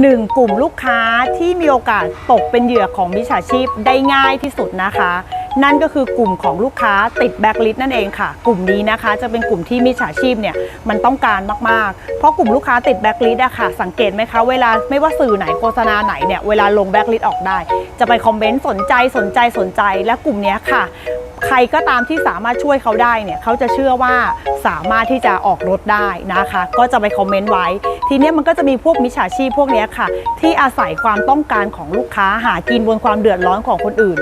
หนึ่งกลุ่มลูกค้าที่มีโอกาสตกเป็นเหยื่อของมิจฉาชีพได้ง่ายที่สุดนะคะ นั่นก็คือกลุ่มของลูกค้าติดแบ็คลิสต์นั่นเองค่ะ กลุ่มนี้นะคะจะเป็นกลุ่มที่มิจฉาชีพเนี่ยมันต้องการมากๆ เพราะกลุ่มลูกค้าติดแบ็คลิสต์อะค่ะ สังเกตไหมคะเวลาไม่ว่าสื่อไหนโฆษณาไหนเนี่ยเวลาลงแบ็คลิสต์ออกได้ จะไปคอมเมนต์สนใจสนใจสนใจ และกลุ่มนี้ค่ะ ใครก็ตามที่สามารถช่วยเขาได้เนี่ยเขาจะเชื่อว่าสามารถที่จะออกรถได้นะคะ ก็จะไปคอมเมนต์ไว้ ทีนี้มันก็จะมีพวกมิจฉาชีพพวกนี้ค่ะ ที่อาศัยความต้องการของลูกค้าหากินบนความเดือดร้อนของคนอื่น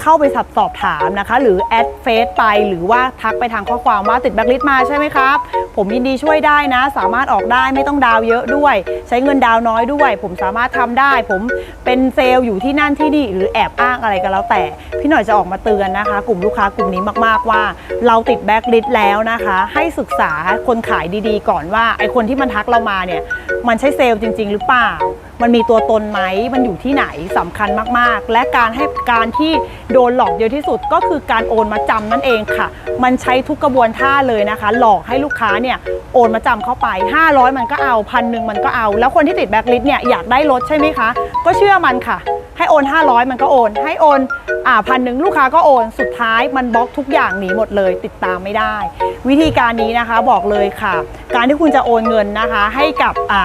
เข้าไปสับสอบถามนะคะ หรือแอดเฟซไปหรือว่าทักไปทางข้อความว่าติดแบ็คลิสต์มาใช่ไหมครับ ผมยินดีช่วยได้นะ สามารถออกได้ไม่ต้องดาวเยอะด้วย ใช้เงินดาวน้อยด้วย ผมสามารถทำได้ ผมเป็นเซลล์อยู่ที่นั่นที่นี่หรือแอบอ้างอะไรก็แล้วแต่ พี่หน่อยจะออกมาเตือนนะคะ กลุ่มลูกค้ากลุ่มนี้มากๆว่า เราติดแบ็คลิสต์แล้วนะคะ ให้ศึกษาคนขายดีๆ ก่อนว่าไอคนที่มันทักเรามาเนี่ยมันใช่เซลล์จริง ๆ หรือเปล่า มันมีตัวตนไหมมันอยู่ที่ไหนสำคัญมากๆ และการให้การที่โดนหลอกเยอะที่สุดก็คือการโอนมาจำนั่นเองค่ะ มันใช้ทุกกระบวนท่าเลยนะคะ หลอกให้ลูกค้าเนี่ยโอนมาจำเข้าไป 500 มันก็เอาพันหนึ่งมันก็เอา แล้วคนที่ติดแบ็คลิสต์เนี่ยอยากได้รถใช่ไหมคะ ก็เชื่อมันค่ะ ให้โอน 500 มันก็โอน ให้โอน อ่าพันหนึ่งลูกค้าก็โอนสุดท้ายมันบล็อกทุกอย่างหนีหมดเลย ติดตามไม่ได้ วิธีการนี้นะคะบอกเลยค่ะ การที่คุณจะโอนเงินนะคะ ให้กับอ่า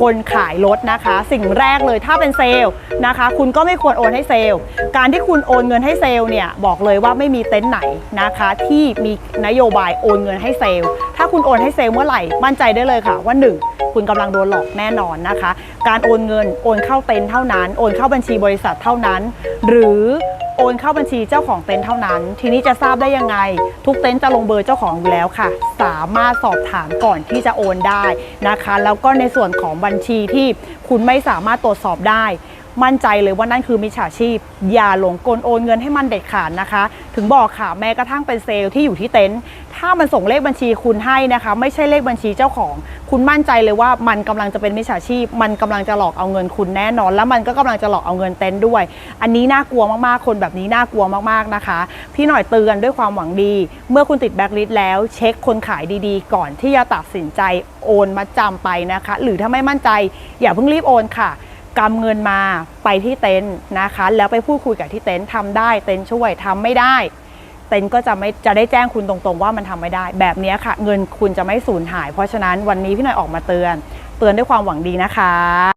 คนขายรถนะคะ สิ่งแรกเลยถ้าเป็นเซลล์นะคะ คุณก็ไม่ควรโอนให้เซลล์ การที่คุณโอนเงินให้เซลล์เนี่ยบอกเลยว่าไม่มีเต็นท์ไหนนะคะ ที่มีนโยบายโอนเงินให้เซลล์ ถ้าคุณโอนให้เซลล์เมื่อไหร่มั่นใจได้เลยค่ะว่าหนึ่งคุณกำลังโดนหลอกแน่นอนนะคะ การโอนเงินโอนเข้าเต็นท์เท่านั้น โอนเข้าบัญชีบริษัทเท่านั้น หรือ โอนเข้าบัญชีเจ้าของเต็นท์เท่านั้น ทีนี้จะทราบได้ยังไง ทุกเต็นท์จะลงเบอร์เจ้าของอยู่แล้วค่ะ สามารถสอบถามก่อนที่จะโอนได้นะคะ แล้วก็ในส่วนของบัญชีที่คุณไม่สามารถตรวจสอบได้ มั่นใจเลยว่านั่นคือมิจฉาชีพ อย่าหลงกลโอนเงินให้มันเด็ดขาดนะคะ ถึงบอกค่ะแม้กระทั่งเป็นเซลล์ที่อยู่ที่เต็นท์ถ้ามันส่งเลขบัญชีคุณให้นะคะ ไม่ใช่เลขบัญชีเจ้าของ คุณมั่นใจเลยว่ามันกำลังจะเป็นมิจฉาชีพ มันกำลังจะหลอกเอาเงินคุณแน่นอน แล้วมันก็กำลังจะหลอกเอาเงินเต็นท์ด้วย อันนี้น่ากลัวมากๆคนแบบนี้น่ากลัวมากๆนะคะ พี่หน่อยเตือนด้วยความหวังดี เมื่อคุณติดแบ็คลิสต์แล้วเช็คคนขายดีๆ ก่อนที่จะตัดสินใจโอนมาจำไปนะคะ หรือถ้าไม่มั่นใจ อย่าเพิ่งรีบโอนค่ะ กำเงินมาไปที่เต็นท์นะคะ แล้วไปพูดคุยกับที่เต็นท์ทำได้เต็นท์ช่วยทำไม่ได้ เต็นท์ก็จะไม่จะได้แจ้งคุณตรงๆ ว่ามันทำไม่ได้ แบบนี้ค่ะ เงินคุณจะไม่สูญหาย เพราะฉะนั้นวันนี้พี่หน่อยออกมาเตือน เตือนด้วยความหวังดีนะคะ